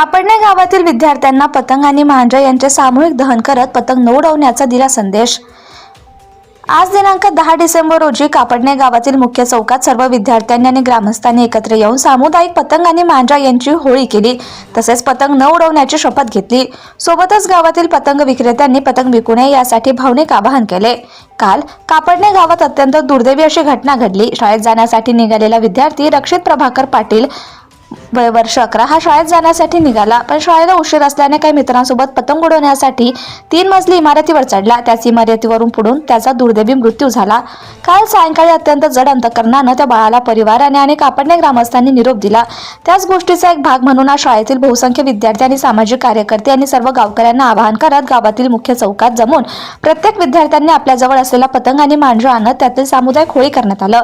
कापडणे गावातील विद्यार्थ्यांना पतंग आणि मांजा यांचे सामूहिक दहन करत पतंग न उडवण्याचा दिला संदेश. आज दिनांक दहा डिसेंबर रोजी कापडणे गावातील मुख्य चौकात सर्व विद्यार्थ्यांनी आणि ग्रामस्थांनी एकत्र येऊन सामुदायिक पतंग आणि मांजा यांची होळी केली. तसेच पतंग न उडवण्याची शपथ घेतली. सोबतच गावातील पतंग विक्रेत्यांनी पतंग विकू नये यासाठी भावनिक आवाहन केले. काल कापडणे गावात अत्यंत दुर्दैवी अशी घटना घडली. शाळेत जाण्यासाठी निघालेला विद्यार्थी रक्षित प्रभाकर पाटील वर्ष अकरा. हा शाळेत जाण्यासाठी निघाला पण शाळेला उशीर असल्याने काही मित्रांसोबत पतंग उडवण्यासाठी तीन मजली इमारतीवर चढला. त्याच इमारतीवरून पुढून त्याचा दुर्दैवी मृत्यू झाला. काल सायंकाळी अत्यंत जड अंतकरणानं त्या बाळाला परिवाराने आणि कापडणे ग्रामस्थांनी निरोप दिला. त्याच गोष्टीचा एक भाग म्हणून आज शाळेतील बहुसंख्य विद्यार्थी आणि सामाजिक कार्यकर्ते आणि सर्व गावकऱ्यांना आवाहन करत गावातील मुख्य चौकात जमून प्रत्येक विद्यार्थ्यांनी आपल्याजवळ असलेला पतंग आणि मांजा आणत त्यातील सामुदायिक होळी करण्यात आलं.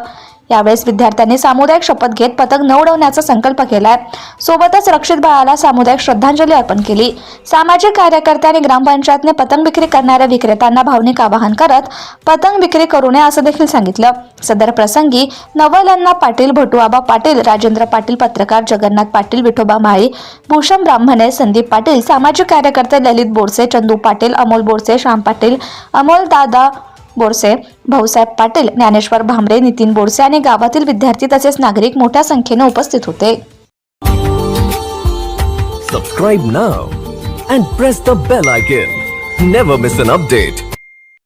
यावेळेस विद्यार्थ्यांनी सामुदायिक शपथ घेत पतंग न उडवण्याचा संकल्प केलाय. सोबतच रक्षित बाळाला सामुदायिक श्रद्धांजली अर्पण केली. सामाजिक कार्यकर्ते आणि ग्रामपंचायतने पतंग विक्री करणाऱ्या विक्रेत्यांना भावनिक आवाहन करत पतंग विक्री करू नये असं देखील सांगितलं. सदर प्रसंगी नवलन्ना पाटील भटुआबा पाटील राजेंद्र पाटील पत्रकार जगन्नाथ पाटील विठोबा माळी भूषण ब्राह्मणे संदीप पाटील सामाजिक कार्यकर्ते ललित बोरसे चंदू पाटील अमोल बोरसे श्याम पाटील अमोल दादा बोरसे भाऊसाहेब पाटील ज्ञानेश्वर भांबरे नितीन बोरसे आणि गावातील विद्यार्थी तसेच नागरिक मोठ्या संख्येने उपस्थित होते. Subscribe now and press the bell icon never miss an update